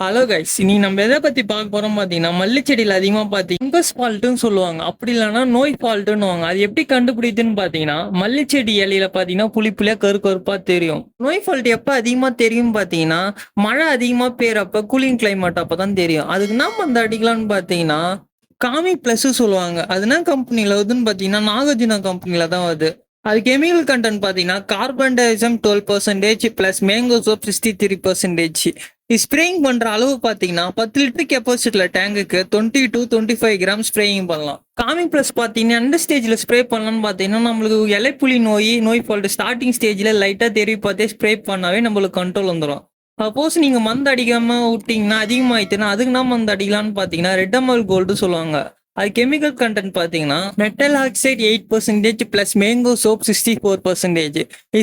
Hello guys இனி நம்ம எதை பத்தி பார்க்க போறோம் பாத்தீங்கன்னா மல்லி செடியில அதிகமா பாத்தீங்கன்னா ஃபங்கஸ் ஃபால்ட்டுன்னு சொல்லுவாங்க. அப்படி இல்லைன்னா நோய் ஃபால்ட்டுன்னு அது எப்படி கண்டுபிடிக்குதுன்னு பாத்தீங்கன்னா மல்லி செடி இலையில பாத்தீங்கன்னா புளி புளியா கரு கருப்பா தெரியும். நோய் ஃபால்ட் எப்ப அதிகமா தெரியும் பாத்தீங்கன்னா மழை அதிகமா பேரப்ப கூலிங் கிளைமேட் அப்பதான் தெரியும். அதுக்கு என்ன மருந்து அடிக்கலாம்னு பாத்தீங்கன்னா காமி பிளஸ் சொல்லுவாங்க. அது என்ன கம்பெனில வருதுன்னு பாத்தீங்கன்னா நாகார்ஜுனா கம்பெனில தான் வருது. அது கெமிக்கல் கண்டென்ட் பார்த்தீங்கன்னா carbendazim twelve percentage plus mancozeb sixty three percentage spraying பண்ணுற அளவு பார்த்தீங்கன்னா பத்து லிட்டர் கெப்பாசிட்டில டேங்குக்கு twenty to twenty five gram spraying பண்ணலாம். காமிங் ப்ளஸ் பார்த்தீங்கன்னா எந்த ஸ்டேஜில் ஸ்ப்ரே பண்ணலாம்னு பார்த்தீங்கன்னா நம்மளுக்கு இலைப்புலி நோய் நோய் ஃபால்ட்டு ஸ்டார்டிங் ஸ்டேஜில் லைட்டாக தெரிய பார்த்தே ஸ்ப்ரே பண்ணாவே நம்மளுக்கு கண்ட்ரோல் வந்துடும் சப்போஸ் நீங்கள் மருந்து அடிக்காம விட்டீங்கன்னா அதிகமாயிட்டுன்னா அதுக்கு என்ன மந்த் அடிக்கலாம்னு பார்த்தீங்கன்னா ரெட்டமல் கோல்டு சொல்லுவாங்க. அது கெமிக்கல் கண்டென்ட் பார்த்தீங்கன்னா metalaxyl eight percentage plus mancozeb sixty four percentage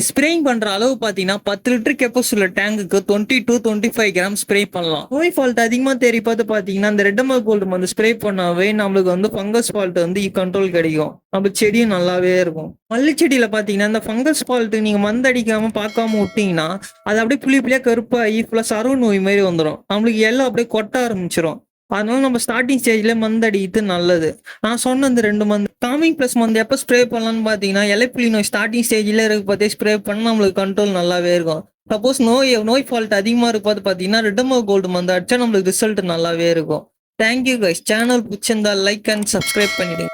spraying பண்ணுற அளவு பார்த்தீங்கன்னா பத்து litre capacity டேங்குக்கு twenty to twenty five gram spray பண்ணலாம். நோய் ஃபால்ட் அதிகமாக தேடி பார்த்து பார்த்தீங்கன்னா இந்த ரெட்டமல் கோல்டு வந்து ஸ்ப்ரே பண்ணாவே நம்மளுக்கு வந்து ஃபங்கஸ் ஃபால்ட் வந்து கண்ட்ரோல் கிடைக்கும். நம்ம செடியும் நல்லாவே இருக்கும். மல்லி செடியில் பார்த்தீங்கன்னா இந்த ஃபங்கஸ் ஃபால்ட் நீங்கள் மந்த அடிக்காமல் பார்க்காம விட்டீங்கன்னா அது அப்படியே புளி புளியாக கருப்பாகி ஃபுல்லாக சரவு நோய் மாதிரி வந்துடும் நம்மளுக்கு எல்லாம் அப்படியே கொட்ட ஆரம்பிச்சிடும் அதனால நம்ம ஸ்டார்டிங் ஸ்டேஜ்ல மருந்து அடிக்கிறது நல்லது. நான் சொன்ன இந்த ரெண்டு மருந்து காமிங் ப்ளஸ் மருந்து எப்போ ஸ்ப்ரே பண்ணலாம்னு பார்த்தீங்கன்னா இலைப்புலி நோய் ஸ்டார்டிங் ஸ்டேஜ்ல இருக்க பார்த்தே ஸ்ப்ரே பண்ணால் நம்மளுக்கு கண்ட்ரோல் நல்லாவே இருக்கும். சப்போஸ் நோய் நோய் ஃபால்ட் அதிகமாக இருப்பது பார்த்தீங்கன்னா ரெட்டமோ கோல்டு மருந்து அடிச்சா நம்மளுக்கு ரிசல்ட் நல்லாவே இருக்கும். தேங்க்யூ கைஸ் சேனல் பிடிச்சிருந்தா லைக் அண்ட் சப்ஸ்கிரைப் பண்ணிடுங்க.